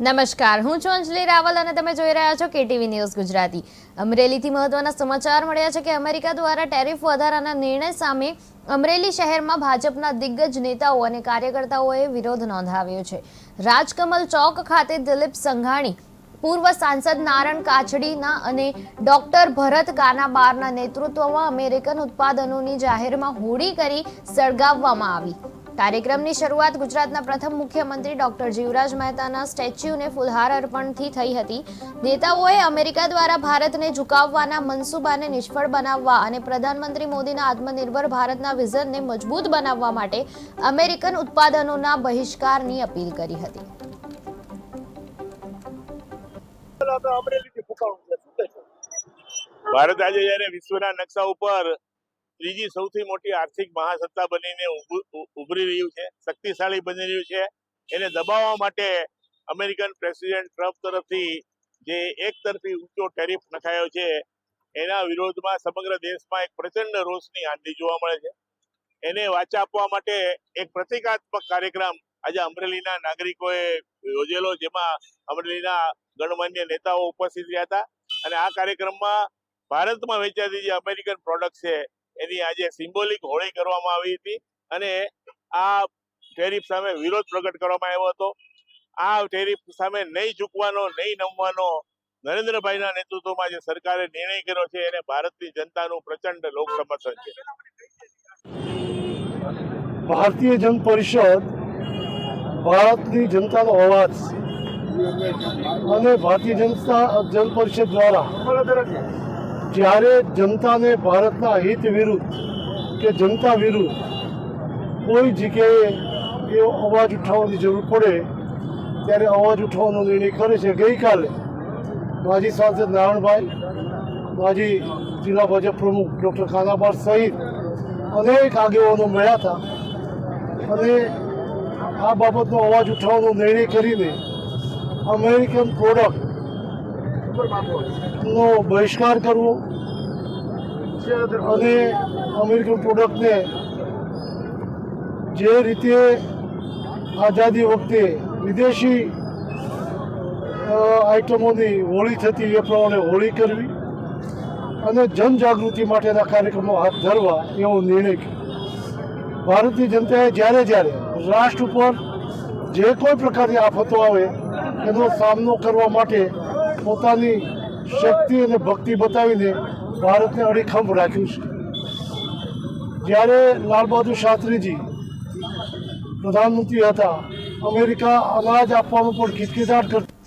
નમસ્કાર, હું છું અંજલિ રાવલ અને તમે જોઈ રહ્યા છો કેટીવી ન્યૂઝ ગુજરાતી. અમરેલીથી મહત્વના સમાચાર મળ્યા છે કે અમેરિકા દ્વારા ટેરિફ વધારાના નિર્ણય સામે અમરેલી શહેરમાં ભાજપના દિગ્ગજ નેતાઓ અને કાર્યકર્તાઓએ વિરોધ નોંધાવ્યો છે. રાજકમલ ચોક ખાતે દિલીપ સંઘાણી, પૂર્વ સાંસદ નારણ કાછડીના અને ડોક્ટર ભરત કાનાબારના નેતૃત્વમાં અમેરિકન ઉત્પાદનોની જાહેરમાં હોડી કરી સળગાવવામાં આવી. કાર્યક્રમની શરૂઆત ગુજરાતના પ્રથમ મુખ્યમંત્રી ડોક્ટર જીવરાજ મહેતાના સ્ટેચ્યુને ફુલહાર અર્પણથી થઈ હતી. નેતાઓએ અમેરિકા દ્વારા ભારતને ઝુકાવવાના મનસૂબાને નિષ્ફળ બનાવવા અને પ્રધાનમંત્રી મોદીના આત્મનિર્ભર ભારતના વિઝનને મજબૂત બનાવવા માટે અમેરિકન ઉત્પાદનોના બહિષ્કારની અપીલ કરી હતી. ભારત આજે જયારે વિશ્વના નકશા ઉપર ત્રીજી સૌથી મોટી આર્થિક મહાસત્તા બનીને ઉભરી રહ્યું છે, શક્તિશાળી બની રહ્યું છે. એને દબાવવા માટે અમેરિકન પ્રેસિડેન્ટ ટ્રમ્પ તરફથી જે એક તરફી ઊંચો ટેરિફ નખાયો છે, એના વિરોધમાં સમગ્ર દેશમાં એક પ્રચંડ રોષની આંધી જોવા મળે છે. એને વાચા આપવા માટે એક પ્રતિકાત્મક કાર્યક્રમ આજે અમરેલીના નાગરિકોએ યોજેલો, જેમાં અમરેલીના ગણમાન્ય નેતાઓ ઉપસ્થિત રહ્યા હતા. અને આ કાર્યક્રમમાં ભારતમાં વેચાતી જે અમેરિકન પ્રોડક્ટ છે એની આજે સિમ્બોલિક હોળી કરવામાં આવી હતી અને આ ટેરિફ સામે વિરોધ પ્રગટ કરવામાં આવ્યો હતો. આ ટેરિફ સામે નહીં ઝૂકવાનો, નહીં નમવાનો નરેન્દ્રભાઈના નેતૃત્વમાં જે સરકારે નિર્ણય કર્યો છે, એને ભારતની જનતાનું પ્રચંડ લોક સમર્થન છે. ભારતીય જન પરિષદ ભારતની જનતાનો અવાજ અને ભારતીય જનતા જન પરિષદ દ્વારા જ્યારે જનતાને ભારતના હિત વિરુદ્ધ કે જનતા વિરુદ્ધ કોઈ જગ્યાએ એ અવાજ ઉઠાવવાની જરૂર પડે, ત્યારે અવાજ ઉઠાવવાનો નિર્ણય કરે છે. ગઈકાલે માજી સાંસદ નારાયણભાઈ, માજી જિલ્લા ભાજપ પ્રમુખ ડૉક્ટર ખાનાબાર સહિત અનેક આગેવાનો મળ્યા હતા અને આ બાબતનો અવાજ ઉઠાવવાનો નિર્ણય કરીને અમેરિકન પ્રોડક્ટ નો બહિષ્કાર કરવો અને અમેરિકન પ્રોડક્ટને જે રીતે આઝાદી વખતે વિદેશી આઈટમોની હોળી થતી એ પ્રમાણે હોળી કરવી અને જનજાગૃતિ માટેના કાર્યક્રમો હાથ ધરવા એવો નિર્ણય કર્યો. ભારતની જનતાએ જ્યારે જ્યારે રાષ્ટ્ર ઉપર જે કોઈ પ્રકારની આફતો આવે, એનો સામનો કરવા માટે પોતાની શક્તિ અને ભક્તિ બતાવીને ભારતને અડીખમ રાખ્યું છે. જ્યારે લાલ બહાદુર શાસ્ત્રીજી પ્રધાનમંત્રી હતા, અમેરિકા અનાજ આપવામાં પણ ખિચખિચાટ કરતી